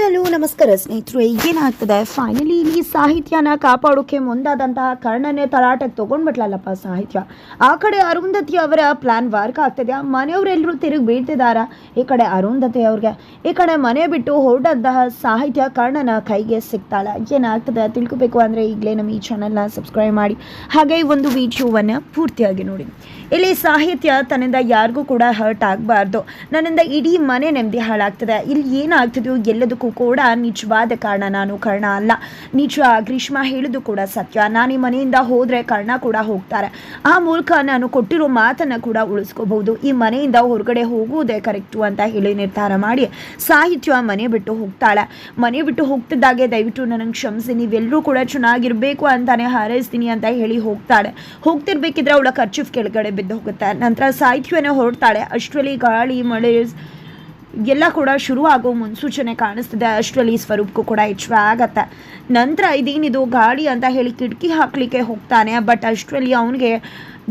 Hello, ನಮಸ್ಕಾರ ಸ್ನೇಹಿತರು, ಏನಾಗ್ತದೆ? ಫೈನಲಿ ಇಲ್ಲಿ ಸಾಹಿತ್ಯನ ಕಾಪಾಡೋಕೆ ಮುಂದಾದಂತಹ ಕರ್ಣನೇ ತರಾಟೆಗೆ ತೊಗೊಂಡ್ಬಿಟ್ಲಲ್ಲಪ್ಪ ಸಾಹಿತ್ಯ. ಆ ಕಡೆ ಅರುಂಧತಿ ಅವರ ಪ್ಲಾನ್ ವರ್ಕ್ ಆಗ್ತದೆ. ಮನೆಯವರೆಲ್ಲರೂ ತಿರುಗಿ ಬೀಳ್ತಿದಾರ? ಈ ಕಡೆ ಅರುಂಧತಿ ಅವ್ರಿಗೆ. ಈ ಕಡೆ ಮನೆ ಬಿಟ್ಟು ಹೊರಟಂತಹ ಸಾಹಿತ್ಯ ಕರ್ಣನ ಕೈಗೆ ಸಿಗ್ತಾಳ. ಏನಾಗ್ತದೆ ತಿಳ್ಕೊಬೇಕು ಅಂದರೆ ಈಗಲೇ ನಮ್ಮ ಈ ಚಾನಲ್ನ ಸಬ್ಸ್ಕ್ರೈಬ್ ಮಾಡಿ. ಹಾಗೆ ಈ ಒಂದು ವಿಡಿಯೋವನ್ನು ಪೂರ್ತಿಯಾಗಿ ನೋಡಿ. ಇಲ್ಲಿ ಸಾಹಿತ್ಯ ತನ್ನಿಂದ ಯಾರಿಗೂ ಕೂಡ ಹರ್ಟ್ ಆಗಬಾರ್ದು. ನನ್ನಿಂದ ಇಡೀ ಮನೆ ನೆಮ್ಮದಿ ಹಾಳಾಗ್ತದೆ. ಇಲ್ಲಿ ಏನಾಗ್ತದೆಯೋ ಎಲ್ಲದಕ್ಕೂ ಕೂಡ ನಿಜವಾದ ಕಾರಣ. ನಾನು ಕರ್ಣ ಅಲ್ಲ. ನಿಜ, ಗ್ರೀಷ್ಮ ಹೇಳಿದ್ದು ಕೂಡ ಸತ್ಯ. ನಾನು ಈ ಮನೆಯಿಂದ ಹೋದರೆ ಕರ್ಣ ಕೂಡ ಹೋಗ್ತಾರೆ. ಆ ಮೂಲಕ ನಾನು ಕೊಟ್ಟಿರೋ ಮಾತನ್ನು ಕೂಡ ಉಳಿಸ್ಕೋಬಹುದು. ಈ ಮನೆಯಿಂದ ಹೊರಗಡೆ ಹೋಗುವುದೇ ಕರೆಕ್ಟು ಅಂತ ಹೇಳಿ ನಿರ್ಧಾರ ಮಾಡಿ ಸಾಹಿತ್ಯ ಮನೆ ಬಿಟ್ಟು ಹೋಗ್ತಾಳೆ. ಮನೆ ಬಿಟ್ಟು ಹೋಗ್ತಿದ್ದಾಗೆ ದಯವಿಟ್ಟು ನನಗೆ ಕ್ಷಮಿಸಿ. ನೀವೆಲ್ಲರೂ ಕೂಡ ಚೆನ್ನಾಗಿರಬೇಕು ಅಂತಾನೆ ಹಾರೈಸ್ತೀನಿ ಅಂತ ಹೇಳಿ ಹೋಗ್ತಾಳೆ. ಹೋಗ್ತಿರ್ಬೇಕಿದ್ರೆ ಅವಳ ಖರ್ಚು ಕೆಳಗಡೆ ಬಿದ್ದು ಹೋಗುತ್ತೆ. ನಂತರ ಸಾಹಿತ್ಯನ ಹೊರಡ್ತಾಳೆ. ಅಷ್ಟರಲ್ಲಿ ಗಾಳಿ, ಮಳೆ ಎಲ್ಲ ಕೂಡ ಶುರು ಆಗೋ ಮುನ್ಸೂಚನೆ ಕಾಣಿಸ್ತಿದೆ. ಅಷ್ಟರಲ್ಲಿ ಸ್ವರೂಪಕ್ಕೂ ಕೂಡ ಹೆಚ್ಚು ಆಗತ್ತೆ. ನಂತರ ಇದೇನಿದು ಗಾಡಿ ಅಂತ ಹೇಳಿ ಕಿಟಕಿ ಹಾಕ್ಲಿಕ್ಕೆ ಹೋಗ್ತಾನೆ, ಬಟ್ ಅಷ್ಟರಲ್ಲಿ ಅವನಿಗೆ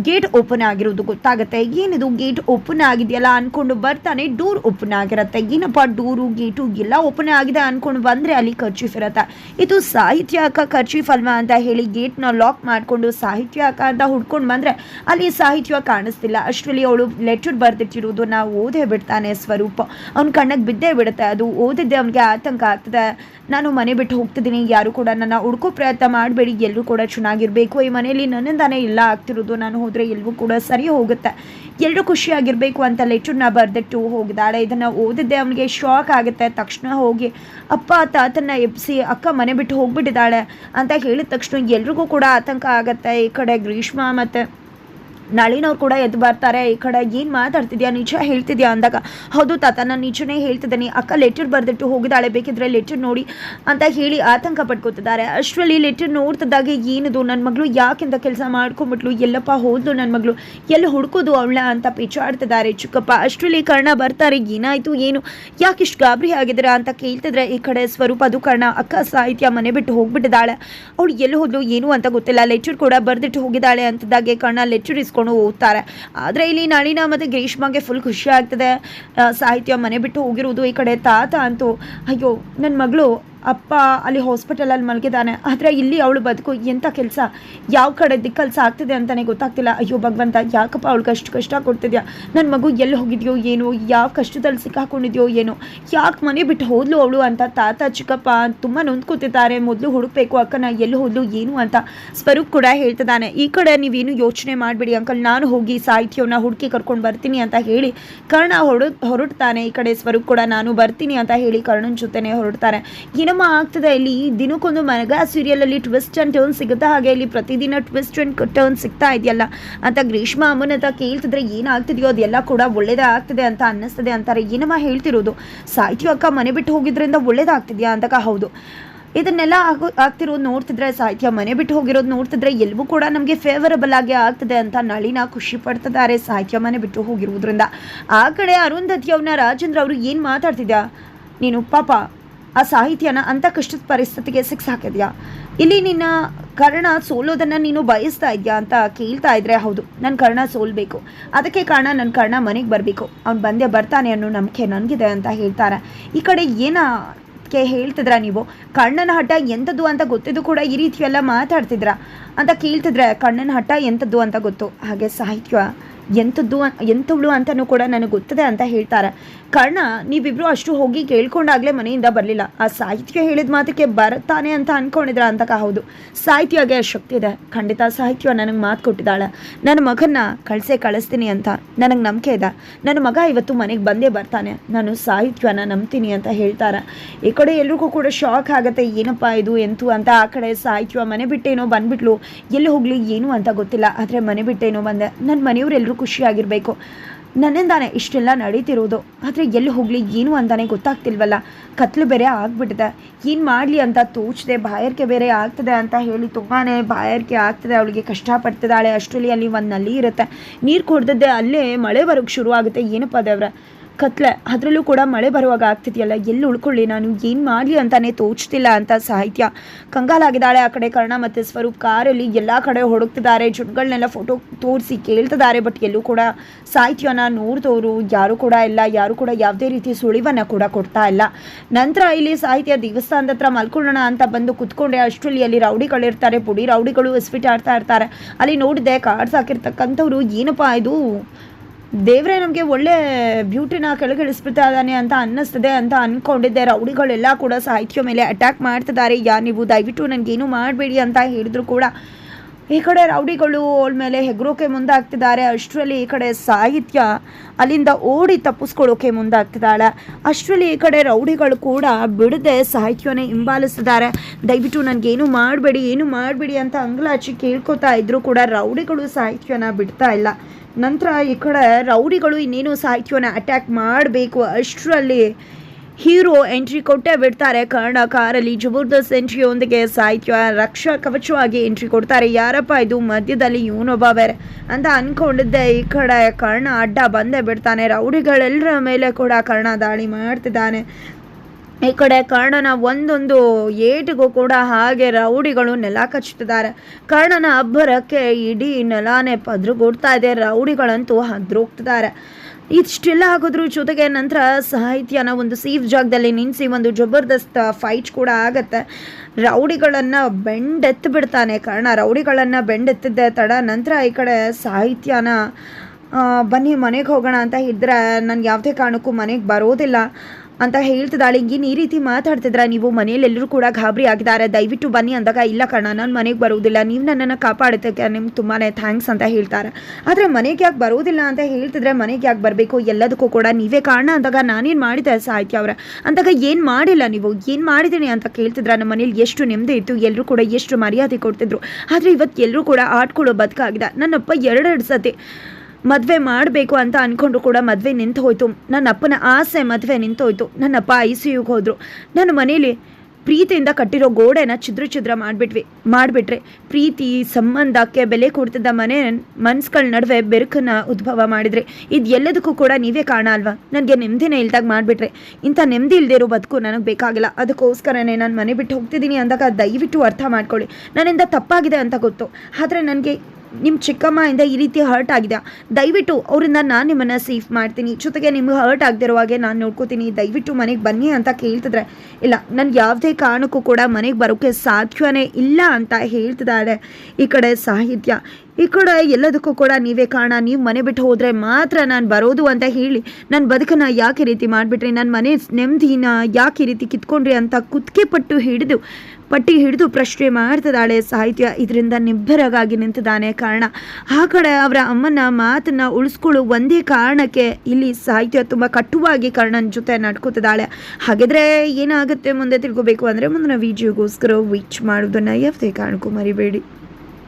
ಗೇಟ್ ಓಪನ್ ಆಗಿರೋದು ಗೊತ್ತಾಗುತ್ತೆ. ಏನಿದು? ಗೇಟ್ ಓಪನ್ ಆಗಿದೆಯಲ್ಲ ಅಂದ್ಕೊಂಡು ಬರ್ತಾನೆ. ಡೋರ್ ಓಪನ್ ಆಗಿರುತ್ತೆ. ಏನಪ್ಪ ಡೋರು, ಗೇಟು ಎಲ್ಲ ಓಪನ್ ಆಗಿದೆ ಅಂದ್ಕೊಂಡು ಬಂದರೆ ಅಲ್ಲಿ ಖರ್ಚೀಫ್ ಇರುತ್ತೆ. ಇದು ಸಾಹಿತ್ಯ ಅಕ್ಕ ಖರ್ಚೀಫ್ ಅಲ್ವಾ ಅಂತ ಹೇಳಿ ಗೇಟ್ನ ಲಾಕ್ ಮಾಡಿಕೊಂಡು ಸಾಹಿತ್ಯ ಅಕ್ಕ ಅಂತ ಹುಡ್ಕೊಂಡು ಬಂದರೆ ಅಲ್ಲಿ ಸಾಹಿತ್ಯ ಕಾಣಿಸ್ತಿಲ್ಲ. ಅಷ್ಟರಲ್ಲಿ ಅವಳು ಲೆಟರ್ ಬರೆದಿಟ್ಟಿರೋದು ನಾವು ಓದೇ ಬಿಡ್ತಾನೆ ಸ್ವರೂಪ. ಅವ್ನ ಕಣ್ಣಿಗೆ ಬಿದ್ದೇ ಬಿಡುತ್ತೆ. ಅದು ಓದಿದ್ದೆ ಅವನಿಗೆ ಆತಂಕ ಆಗ್ತದೆ. ನಾನು ಮನೆ ಬಿಟ್ಟು ಹೋಗ್ತಿದ್ದೀನಿ. ಯಾರು ಕೂಡ ನನ್ನ ಹುಡ್ಕೋ ಪ್ರಯತ್ನ ಮಾಡಬೇಡಿ. ಎಲ್ಲರೂ ಕೂಡ ಚೆನ್ನಾಗಿರಬೇಕು. ಈ ಮನೆಯಲ್ಲಿ ನನ್ನಿಂದಾನೇ ಎಲ್ಲ ಆಗ್ತಿರೋದು. ನಾನು ಹೋದರೆ ಎಲ್ಲವೂ ಕೂಡ ಸರಿ ಹೋಗುತ್ತೆ. ಎಲ್ಲರೂ ಖುಷಿಯಾಗಿರಬೇಕು ಅಂತ ಲೆಟರ್ನ ಬರೆದಿಟ್ಟು ಹೋಗಿದ್ದಾಳೆ. ಇದನ್ನು ಓದಿದ್ದೆ ಅವನಿಗೆ ಶಾಕ್ ಆಗುತ್ತೆ. ತಕ್ಷಣ ಹೋಗಿ, ಅಪ್ಪ, ತಾತನ್ನ ಎಬ್ಸಿ ಅಕ್ಕ ಮನೆ ಬಿಟ್ಟು ಹೋಗಿಬಿಟ್ಟಿದ್ದಾಳೆ. ಅಂತ ಹೇಳಿದ ತಕ್ಷಣ ಎಲ್ರಿಗೂ ಕೂಡ ಆತಂಕ ಆಗುತ್ತೆ. ಈ ಕಡೆ ಗ್ರೀಷ್ಮ ಮತ್ತು ನಳಿನವ್ರು ಕೂಡ ಎದ್ದು ಬರ್ತಾರೆ. ಈ ಕಡೆ ಏನು ಮಾತಾಡ್ತಿದ್ಯಾ? ನಿಜ ಹೇಳ್ತಿದ್ಯಾ ಅಂದಾಗ, ಹೌದು ತಾತ, ನಾನು ನಿಜನೇ ಹೇಳ್ತಿದ್ದೀನಿ. ಅಕ್ಕ ಲೆಟರ್ ಬರೆದಿಟ್ಟು ಹೋಗಿದ್ದಾಳೆ, ಬೇಕಿದ್ರೆ ಲೆಟರ್ ನೋಡಿ ಅಂತ ಹೇಳಿ ಆತಂಕ ಪಡ್ಕೋತಿದ್ದಾರೆ ಅಷ್ಟರಲ್ಲಿ ಲೆಟರ್ ನೋಡ್ತಿದ್ದಾಗೆ ಏನದು? ನನ್ನ ಮಗಳು ಯಾಕಿಂತ ಕೆಲಸ ಮಾಡ್ಕೊಂಬಿಟ್ಲು? ಎಲ್ಲಪ್ಪ ಹೋದ್ಲು ನನ್ನ ಮಗಳು. ಎಲ್ಲಿ ಹುಡ್ಕೋದು ಅವಳ ಅಂತ ಪಿಚಾಡ್ತಿದ್ದಾರೆ ಚಿಕ್ಕಪ್ಪ. ಅಷ್ಟರಲ್ಲಿ ಕರ್ಣ ಬರ್ತಾರೆ, ಏನಾಯ್ತು, ಏನು? ಯಾಕೆ ಇಷ್ಟು ಗಾಬರಿ ಆಗಿದ್ದೀರಾ ಅಂತ ಕೇಳ್ತಿದ್ರೆ, ಈ ಕಡೆ ಸ್ವರೂಪ ಅದು ಕರ್ಣ. ಅಕ್ಕ ಸಾಹಿತ್ಯ ಮನೆ ಬಿಟ್ಟು ಹೋಗ್ಬಿಟ್ಟಿದ್ದಾಳೆ. ಅವಳು ಎಲ್ಲಿ ಹೋದ್ಲು, ಏನು ಅಂತ ಗೊತ್ತಿಲ್ಲ. ಲೆಟರ್ ಕೂಡ ಬರೆದಿಟ್ಟು ಹೋಗಿದ್ದಾಳೆ ಅಂತದಾಗೆ ಕರ್ಣ. ಲೆಟರ್ ಇಸ್ಕೊಂಡು ಓದ್ತಾರೆ ಆದರೆ ಇಲ್ಲಿ ನಳಿನ ಮತ್ತು ಗ್ರೀಷ್ಮಾಗೆ ಫುಲ್ ಖುಷಿ ಆಗ್ತದೆ. ಸಾಹಿತ್ಯ ಮನೆ ಬಿಟ್ಟು ಹೋಗಿರೋದು ಈ ಕಡೆ ತಾತ ಅಂತೂ, ಅಯ್ಯೋ ನನ್ನ ಮಗಳು ಅಪ್ಪ ಅಲ್ಲಿ ಹಾಸ್ಪಿಟಲಲ್ಲಿ ಮಲಗಿದ್ದಾನೆ. ಆದರೆ ಇಲ್ಲಿ ಅವಳು ಬದುಕು ಎಂಥ ಕೆಲಸ? ಯಾವ ಕಡೆ ದಿಕ್ಕಲ್ಲಿ ಆಗ್ತಿದೆ ಅಂತಲೇ ಗೊತ್ತಾಗ್ತಿಲ್ಲ. ಅಯ್ಯೋ ಭಗವಂತ, ಯಾಕಪ್ಪ ಅವಳಿಗೆ ಅಷ್ಟು ಕಷ್ಟ ಕೊಡ್ತಿದ್ಯಾ? ನನ್ನ ಮಗು ಎಲ್ಲಿ ಹೋಗಿದ್ಯೋ ಏನು, ಯಾವ ಕಷ್ಟದಲ್ಲಿ ಸಿಕ್ಕಾಕೊಂಡಿದ್ಯೋ ಏನು. ಯಾಕೆ ಮನೆ ಬಿಟ್ಟು ಹೋದ್ಲು ಅವಳು ಅಂತ? ತಾತ, ಚಿಕ್ಕಪ್ಪ ತುಂಬ ನೊಂದ್ಕೊತಿದ್ದಾರೆ. ಮೊದಲು ಹುಡುಕ್ಬೇಕು ಅಕ್ಕನ, ಎಲ್ಲಿ ಹೋದ್ಲು, ಏನು ಅಂತ ಸ್ವರೂಪ್ ಕೂಡ ಹೇಳ್ತಿದ್ದಾನೆ. ಈ ಕಡೆ ನೀವೇನು ಯೋಚನೆ ಮಾಡಬೇಡಿ ಅಂಕಲ್. ನಾನು ಹೋಗಿ ಸಾಹಿತ್ಯವನ್ನ ಹುಡುಕಿ ಕರ್ಕೊಂಡು ಬರ್ತೀನಿ ಅಂತ ಹೇಳಿ ಕರ್ಣ ಹೊರಡು ಹೊರಡ್ತಾನೆ. ಈ ಕಡೆ ಸ್ವರೂಪ್ ಕೂಡ, ನಾನು ಬರ್ತೀನಿ ಅಂತ ಹೇಳಿ ಕರ್ಣನ ಜೊತೆನೆ ಹೊರಡ್ತಾರೆ ಏನಮ್ಮ ಆಗ್ತದೆ. ಇಲ್ಲಿ ದಿನಕ್ಕೊಂದು ಮನಗ ಸೀರಿಯಲಲ್ಲಿ ಟ್ವಿಸ್ಟ್ ಆ್ಯಂಡ್ ಟರ್ನ್ ಸಿಗುತ್ತೆ? ಹಾಗೆ ಇಲ್ಲಿ ಪ್ರತಿದಿನ ಟ್ವಿಸ್ಟ್ ಆ್ಯಂಡ್ ಟರ್ನ್ ಸಿಗ್ತಾ ಇದೆಯಲ್ಲ? ಅಂತ ಗ್ರೀಷ್ಮ ಅಮ್ಮನ ಹತ್ರ ಕೇಳ್ತಿದ್ರೆ ಏನಾಗ್ತಿದೆಯೋ ಅದೆಲ್ಲ ಕೂಡ ಒಳ್ಳೇದೇ ಆಗ್ತದೆ ಅಂತ ಅನ್ನಿಸ್ತದೆ ಅಂತಾರೆ. ಏನಮ್ಮ ಹೇಳ್ತಿರೋದು? ಸಾಹಿತ್ಯ ಅಕ್ಕ ಮನೆ ಬಿಟ್ಟು ಹೋಗಿದ್ರಿಂದ ಒಳ್ಳೇದಾಗ್ತಿದೆಯಾ ಅಂತಕ ಹೌದು. ಇದನ್ನೆಲ್ಲ ಆಗೋ, ಆಗ್ತಿರೋದು ನೋಡ್ತಿದ್ರೆ, ಸಾಹಿತ್ಯ ಮನೆ ಬಿಟ್ಟು ಹೋಗಿರೋದು ನೋಡ್ತಿದ್ರೆ ಎಲ್ಲವೂ ಕೂಡ ನಮಗೆ ಫೇವರಬಲ್ ಆಗಿ ಆಗ್ತದೆ ಅಂತ ನಳಿನ ಖುಷಿ ಪಡ್ತಿದ್ದಾರೆ ಸಾಹಿತ್ಯ ಮನೆ ಬಿಟ್ಟು ಹೋಗಿರುವುದರಿಂದ ಆ ಕಡೆ ಅರುಂಧತಿ ರಾಜೇಂದ್ರ ಅವರು ಏನು ಮಾತಾಡ್ತಿದ್ಯಾ? ನೀನು ಪಾಪ ಆ ಸಾಹಿತ್ಯನ ಅಂಥ ಕಷ್ಟದ ಪರಿಸ್ಥಿತಿಗೆ ಸಿಕ್ಸಾಕಿದ್ಯಾ ಇಲ್ಲಿ ನಿನ್ನ ಕರ್ಣ ಸೋಲೋದನ್ನು ನೀನು ಬಯಸ್ತಾ ಇದೆಯಾ ಅಂತ ಕೇಳ್ತಾ ಇದ್ರೆ ಹೌದು ನನ್ನ ಕರ್ಣ ಸೋಲ್ಬೇಕು. ಅದಕ್ಕೆ ಕಾರಣ ನನ್ನ ಕರ್ಣ ಮನೆಗೆ ಬರಬೇಕು. ಅವ್ನು ಬಂದೇ ಬರ್ತಾನೆ ಅನ್ನೋ ನಂಬಿಕೆ ನನಗಿದೆ ಅಂತ ಹೇಳ್ತಾರೆ. ಈ ಕಡೆ ಏನ ಹೇಳ್ತಿದ್ರ ನೀವು? ಕಣ್ಣನ ಹಠ ಎಂಥದ್ದು ಅಂತ ಗೊತ್ತಿದ್ದು ಕೂಡ ಈ ರೀತಿಯೆಲ್ಲ ಮಾತಾಡ್ತಿದ್ರ? ಅಂತ ಕೇಳ್ತಿದ್ರೆ ಕಣ್ಣನ ಹಠ ಎಂಥದ್ದು ಅಂತ ಗೊತ್ತು. ಹಾಗೆ ಸಾಹಿತ್ಯ ಎಂಥದ್ದು ಎಂಥವಳು ಅಂತಲೂ ಕೂಡ ನನಗೆ ಗೊತ್ತದೆ ಅಂತ ಹೇಳ್ತಾರೆ. ಕಾರಣ, ನೀವಿಬ್ರು ಅಷ್ಟು ಹೋಗಿ ಕೇಳ್ಕೊಂಡಾಗಲೇ ಮನೆಯಿಂದ ಬರಲಿಲ್ಲ. ಆ ಸಾಹಿತ್ಯ ಹೇಳಿದ ಮಾತಕ್ಕೆ ಬರ್ತಾನೆ ಅಂತ ಅನ್ಕೊಂಡಿದ್ರ ಅಂತಕ ಹೌದು. ಸಾಹಿತ್ಯಗೆ ಶಕ್ತಿ ಇದೆ. ಖಂಡಿತ ಸಾಹಿತ್ಯ ನನಗೆ ಮಾತು ಕೊಟ್ಟಿದ್ದಾಳೆ. ನನ್ನ ಮಗನ್ನ ಕಳಿಸೇ ಕಳಿಸ್ತೀನಿ ಅಂತ. ನನಗೆ ನಂಬಿಕೆ ಇದೆ. ನನ್ನ ಮಗ ಇವತ್ತು ಮನೆಗೆ ಬಂದೇ ಬರ್ತಾನೆ. ನಾನು ಸಾಹಿತ್ಯನ ನಂಬ್ತೀನಿ ಅಂತ ಹೇಳ್ತಾರೆ. ಈ ಕಡೆ ಎಲ್ರಿಗೂ ಕೂಡ ಶಾಕ್ ಆಗುತ್ತೆ. ಏನಪ್ಪ ಇದು, ಎಂತು ಅಂತ. ಆ ಕಡೆ ಸಾಹಿತ್ಯ ಮನೆ ಬಿಟ್ಟೇನೋ ಬಂದ್ಬಿಟ್ಲು. ಎಲ್ಲಿ ಹೋಗ್ಲಿ, ಏನು ಅಂತ ಗೊತ್ತಿಲ್ಲ. ಆದರೆ ಮನೆ ಬಿಟ್ಟೇನೋ ಬಂದೆ. ನನ್ನ ಮನೆಯವರೆಲ್ಲರೂ ಖುಷಿಯಾಗಿರಬೇಕು. ನನ್ನಿಂದಾನೆ ಇಷ್ಟೆಲ್ಲ ನಡೀತಿರೋದು. ಆದರೆ ಎಲ್ಲಿ ಹೋಗಲಿ, ಏನು ಅಂತಾನೆ ಗೊತ್ತಾಗ್ತಿಲ್ವಲ್ಲ. ಕತ್ಲು ಬೇರೆ ಆಗ್ಬಿಟ್ಟಿದೆ. ಏನು ಮಾಡಲಿ ಅಂತ ತೋಚದೆ, ಬಾಯಾರಿಕೆ ಬೇರೆ ಆಗ್ತದೆ ಅಂತ ಹೇಳಿ ತುಂಬಾ ಬಾಯಾರಿಕೆ ಆಗ್ತದೆ. ಅವಳಿಗೆ ಕಷ್ಟಪಡ್ತಿದ್ದಾಳೆ. ಅಷ್ಟರಲ್ಲಿ ಅಲ್ಲಿ ಒಂದು ನಲ್ಲಿ ಇರುತ್ತೆ. ನೀರು ಕೊಡ್ದದ್ದೆ ಅಲ್ಲೇ ಮಳೆ ಬರೋಕ್ಕೆ ಶುರು ಆಗುತ್ತೆ ಏನಪ್ಪ ದೇವ್ರೆ? ಕತ್ಲೆ. ಅದರಲ್ಲೂ ಕೂಡ ಮಳೆ ಬರುವಾಗ ಆಗ್ತಿದೆಯಲ್ಲ, ಎಲ್ಲಿ ಉಳ್ಕೊಳ್ಳಿ ನಾನು? ಏನು ಮಾಡಲಿ ಅಂತಾನೆ ತೋಚ್ತಿಲ್ಲ ಅಂತ ಸಾಹಿತ್ಯ. ಕಂಗಾಲಾಗಿದ್ದಾಳೆ ಆ ಕಡೆ ಕರ್ಣ ಮತ್ತು ಸ್ವರೂಪ್. ಕಾರಲ್ಲಿ ಎಲ್ಲ ಕಡೆ ಹುಡುಕ್ತಿದ್ದಾರೆ ಜುಡ್ಗಳನ್ನೆಲ್ಲ ಫೋಟೋ ತೋರಿಸಿ ಕೇಳ್ತಿದ್ದಾರೆ ಬಟ್ ಎಲ್ಲೂ ಕೂಡ ಸಾಹಿತ್ಯನ ನೋಡಿದವರು ಯಾರು ಕೂಡ ಇಲ್ಲ. ಯಾರು ಕೂಡ ಯಾವುದೇ ರೀತಿ ಸುಳಿವನ್ನು ಕೂಡ ಕೊಡ್ತಾ ಇಲ್ಲ. ನಂತರ ಇಲ್ಲಿ ಸಾಹಿತ್ಯ ದೇವಸ್ಥಾನದ ಹತ್ರ ಮಲ್ಕೊಳ್ಳೋಣ ಅಂತ ಬಂದು ಕುತ್ಕೊಂಡೆ. ಅಷ್ಟರಲ್ಲಿ ಅಲ್ಲಿ ರೌಡಿಗಳಿರ್ತಾರೆ ಪುಡಿ ರೌಡಿಗಳು ಸ್ವೀಟ್ ಆಡ್ತಾ ಇರ್ತಾರೆ. ಅಲ್ಲಿ ನೋಡಿದೆ ಕಾರ್ಡ್ಸ್ ಹಾಕಿರ್ತಕ್ಕಂಥವ್ರು, ಏನಪ್ಪ ಇದು? ದೇವರೇ ನಮಗೆ ಒಳ್ಳೆ ಬ್ಯೂಟಿನ ಕೆಳಗಿಳಿಸ್ಬಿಡ್ತಾ ಇದ್ದಾನೆ ಅಂತ ಅನ್ನಿಸ್ತದೆ ಅಂತ ಅಂದ್ಕೊಂಡಿದ್ದೆ ರೌಡಿಗಳೆಲ್ಲ ಕೂಡ ಸಾಹಿತ್ಯ ಮೇಲೆ ಅಟ್ಯಾಕ್ ಮಾಡ್ತಿದ್ದಾರೆ. ಯಾ, ನೀವು ದಯವಿಟ್ಟು ನನಗೇನು ಮಾಡಬೇಡಿ ಅಂತ ಹೇಳಿದ್ರು ಕೂಡ ಈ ಕಡೆ ರೌಡಿಗಳು ಅವಳ ಮೇಲೆ ಹೆಗ್ರೋಕೆ ಮುಂದಾಗ್ತಿದ್ದಾರೆ. ಅಷ್ಟರಲ್ಲಿ ಈ ಕಡೆ ಸಾಹಿತ್ಯ ಅಲ್ಲಿಂದ ಓಡಿ ತಪ್ಪಿಸ್ಕೊಳ್ಳೋಕೆ ಮುಂದಾಗ್ತಿದ್ದಾಳೆ. ಅಷ್ಟರಲ್ಲಿ ಈ ಕಡೆ ರೌಡಿಗಳು ಕೂಡ ಬಿಡದೆ ಸಾಹಿತ್ಯನೇ ಹಿಂಬಾಲಿಸ್ತಿದ್ದಾರೆ ದಯವಿಟ್ಟು ನನಗೇನು ಮಾಡಬೇಡಿ, ಏನು ಮಾಡಬೇಡಿ ಅಂತ ಅಂಗ್ಲಾಚಿ ಕೇಳ್ಕೊತಾ ಇದ್ರು ಕೂಡ ರೌಡಿಗಳು ಸಾಹಿತ್ಯನ ಬಿಡ್ತಾ ಇಲ್ಲ. ನಂತರ ಈ ಕಡೆ ರೌಡಿಗಳು ಇನ್ನೇನು ಸಾಹಿತ್ಯನ ಅಟ್ಯಾಕ್ ಮಾಡಬೇಕು? ಅಷ್ಟರಲ್ಲಿ ಹೀರೋ ಎಂಟ್ರಿ ಕೊಟ್ಟೇ ಬಿಡ್ತಾರೆ. ಕನ್ನಡ ಕಾರಲ್ಲಿ ಜಬರ್ದಸ್ತ್ ಎಂಟ್ರಿಯೊಂದಿಗೆ ಸಾಹಿತ್ಯ ರಕ್ಷಾ ಕವಚವಾಗಿ ಎಂಟ್ರಿ ಕೊಡ್ತಾರೆ. ಯಾರಪ್ಪ ಇದು? ಮಧ್ಯದಲ್ಲಿ ಇವನೊಬ್ಬ ಬೇರೆ. ಅಂತ ಅನ್ಕೊಂಡಿದ್ದೆ. ಈ ಕಡೆ ಕರ್ಣ ಅಡ್ಡ ಬಂದೇ ಬಿಡ್ತಾನೆ. ರೌಡಿಗಳೆಲ್ಲರ ಮೇಲೆ ಕೂಡ ಕರ್ಣ ದಾಳಿ ಮಾಡ್ತಿದ್ದಾನೆ. ಈ ಕಡೆ ಕರ್ಣನ ಒಂದೊಂದು ಏಟಿಗೂ ಕೂಡ ಹಾಗೆ ರೌಡಿಗಳು ನೆಲ ಕಚ್ಚುತ್ತಿದ್ದಾರೆ ಕರ್ಣನ ಅಬ್ಬರಕ್ಕೆ ಇಡೀ ನೆಲಾನೇ ಪದ್ರುಗೊಡ್ತಾ ಇದೆ. ರೌಡಿಗಳಂತೂ ಹದ್ರೋಗ್ತಿದ್ದಾರೆ. ಇಷ್ಟೆಲ್ಲ ಆಗೋದ್ರ ಜೊತೆಗೆ ನಂತರ ಸಾಹಿತ್ಯನ ಒಂದು ಸೇಫ್ ಜಾಗದಲ್ಲಿ ನಿಲ್ಲಿಸಿ ಒಂದು ಜಬರ್ದಸ್ತ್ ಫೈಟ್ ಕೂಡ ಆಗತ್ತೆ. ರೌಡಿಗಳನ್ನು ಬೆಂಡೆತ್ತು ಬಿಡ್ತಾನೆ. ಕಾರಣ ರೌಡಿಗಳನ್ನು ಬೆಂಡೆತ್ತಿದ್ದೆ ತಡ ನಂತರ ಈ ಕಡೆ ಸಾಹಿತ್ಯನ ಬನ್ನಿ ಮನೆಗೆ ಹೋಗೋಣ ಅಂತ ಇದ್ದರೆ ನನ್ಗೆ ಯಾವುದೇ ಕಾರಣಕ್ಕೂ ಮನೆಗೆ ಬರೋದಿಲ್ಲ. ಅಂತ ಹೇಳ್ತಿದ್ದಾಳೆ. ಹಿಂಗೆ ಈ ರೀತಿ ಮಾತಾಡ್ತಿದ್ರ ನೀವು? ಮನೇಲಿ ಎಲ್ಲರೂ ಕೂಡ ಗಾಬರಿ ಆಗಿದ್ದಾರೆ. ದಯವಿಟ್ಟು ಬನ್ನಿ ಅಂದಾಗ, ಇಲ್ಲ ಕಣ, ನಾನು ಮನೆಗೆ ಬರೋದಿಲ್ಲ. ನೀವು ನನ್ನನ್ನು ಕಾಪಾಡೋದಕ್ಕೆ ನಿಮ್ಗೆ ತುಂಬಾ ಥ್ಯಾಂಕ್ಸ್ ಅಂತ ಹೇಳ್ತಾರೆ. ಆದರೆ ಮನೆಗೆ ಯಾಕೆ ಬರೋದಿಲ್ಲ ಅಂತ ಹೇಳ್ತಿದ್ರೆ ಮನೆಗೆ ಯಾಕೆ ಬರಬೇಕು? ಎಲ್ಲದಕ್ಕೂ ಕೂಡ ನೀವೇ ಕಾರಣ ಅಂದಾಗ ನಾನೇನು ಮಾಡಿದೆ ಸಾಹಿತ್ಯ ಅವರ? ಅಂದಾಗ ಏನು ಮಾಡಿಲ್ಲ ನೀವು? ಏನು ಮಾಡಿದ್ದೀನಿ ಅಂತ ಕೇಳ್ತಿದ್ರ? ನಮ್ಮ ಮನೇಲಿ ಎಷ್ಟು ನೆಮ್ಮದಿ ಇತ್ತು. ಎಲ್ಲರೂ ಕೂಡ ಎಷ್ಟು ಮರ್ಯಾದೆ ಕೊಡ್ತಿದ್ರು. ಆದರೆ ಇವತ್ತು ಎಲ್ಲರೂ ಕೂಡ ಆಡ್ಕೊಳ್ಳೋ ಬದುಕಾಗಿದೆ ನನ್ನಪ್ಪ ಎರಡೆರಡು ಸತಿ ಮದುವೆ ಮಾಡಬೇಕು ಅಂತ ಅಂದ್ಕೊಂಡು ಕೂಡ ಮದುವೆ ನಿಂತು ಹೋಯ್ತು. ನನ್ನ ಅಪ್ಪನ ಆಸೆ ಮದುವೆ ನಿಂತು ಹೋಯ್ತು. ನನ್ನಪ್ಪ ಐ ಸಿ ಯುಗೆ ಹೋದರು. ನನ್ನ ಮನೇಲಿ ಪ್ರೀತಿಯಿಂದ ಕಟ್ಟಿರೋ ಗೋಡೆನ ಛಿದ್ರ ಛಿದ್ರ ಮಾಡಿಬಿಟ್ವಿ. ಮಾಡಿಬಿಟ್ರೆ ಪ್ರೀತಿ, ಸಂಬಂಧಕ್ಕೆ ಬೆಲೆ ಕೊಡ್ತಿದ್ದ ಮನೆ ಮನ್ಸುಗಳ ನಡುವೆ ಬೆರಕನ್ನು ಉದ್ಭವ ಮಾಡಿದರೆ. ಇದು ಎಲ್ಲದಕ್ಕೂ ಕೂಡ ನೀವೇ ಕಾರಣ ಅಲ್ವಾ? ನನಗೆ ನೆಮ್ಮದಿನೇ ಇಲ್ದಾಗ ಮಾಡಿಬಿಟ್ರೆ. ಇಂಥ ನೆಮ್ಮದಿ ಇಲ್ಲದೆ ಇರೋ ಬದುಕು ನನಗೆ ಬೇಕಾಗಿಲ್ಲ. ಅದಕ್ಕೋಸ್ಕರನೇ ನಾನು ಮನೆ ಬಿಟ್ಟು ಹೋಗ್ತಿದ್ದೀನಿ ಅಂದಾಗ ದಯವಿಟ್ಟು ಅರ್ಥ ಮಾಡ್ಕೊಳ್ಳಿ. ನನ್ನಿಂದ ತಪ್ಪಾಗಿದೆ ಅಂತ ಗೊತ್ತು. ಆದರೆ ನನಗೆ ನಿಮ್ಮ ಚಿಕ್ಕಮ್ಮಯಿಂದ ಈ ರೀತಿ ಹರ್ಟ್ ಆಗಿದೆ. ದಯವಿಟ್ಟು ಅವರಿಂದ ನಾನು ನಿಮ್ಮನ್ನು ಸೇಫ್ ಮಾಡ್ತೀನಿ. ಜೊತೆಗೆ ನಿಮ್ಗೆ ಹರ್ಟ್ ಆಗದಿರೋ ಹಾಗೆ ನಾನು ನೋಡ್ಕೋತೀನಿ. ದಯವಿಟ್ಟು ಮನೆಗೆ ಬನ್ನಿ ಅಂತ ಕೇಳ್ತಿದ್ರೆ. ಇಲ್ಲ, ನನಗೆ ಯಾವುದೇ ಕಾರಣಕ್ಕೂ ಕೂಡ ಮನೆಗೆ ಬರೋಕ್ಕೆ ಸಾಧ್ಯವೇ ಇಲ್ಲ ಅಂತ ಹೇಳ್ತಿದ್ದಾರೆ ಈ ಕಡೆ ಸಾಹಿತ್ಯ. ಈ ಕಡೆ ಎಲ್ಲದಕ್ಕೂ ಕೂಡ ನೀವೇ ಕಾರಣ. ನೀವು ಮನೆ ಬಿಟ್ಟು ಹೋದರೆ ಮಾತ್ರ ನಾನು ಬರೋದು ಅಂತ ಹೇಳಿ ನನ್ನ ಬದುಕನ್ನು ಯಾಕೆ ರೀತಿ ಮಾಡಿಬಿಟ್ರಿ? ನನ್ನ ಮನೆ ನೆಮ್ಮದಿನ ಯಾಕೆ ರೀತಿ ಕಿತ್ಕೊಂಡ್ರಿ ಅಂತ ಕುತ್ತಿಗೆ ಪಟ್ಟು ಹಿಡಿದು ಪಟ್ಟಿ ಹಿಡಿದು ಪ್ರಶ್ನೆ ಮಾಡ್ತಿದ್ದಾಳೆ. ಸಾಹಿತ್ಯ ಇದರಿಂದ ನಿಬ್ಬರಗಾಗಿ ನಿಂತಿದ್ದಾನೆ ಕಾರಣ. ಆ ಕಡೆ ಅವರ ಅಮ್ಮನ ಮಾತನ್ನ ಉಳಿಸ್ಕೊಳ್ಳೋ ಒಂದೇ ಕಾರಣಕ್ಕೆ ಇಲ್ಲಿ ಸಾಹಿತ್ಯ ತುಂಬ ಕಟ್ಟುವಾಗಿ ಕರ್ಣನ ಜೊತೆ ನಡ್ಕೋತಿದ್ದಾಳೆ. ಹಾಗಿದ್ರೆ ಏನಾಗುತ್ತೆ ಮುಂದೆ ತಿಳ್ಕೊಬೇಕು ಅಂದರೆ ಮುಂದಿನ ವಿಡಿಯೋಗೋಸ್ಕರ ವೀಚ್ ಮಾಡೋದನ್ನು ಯಾವುದೇ ಕಾರಣಕ್ಕೂ ಮರಿಬೇಡಿ.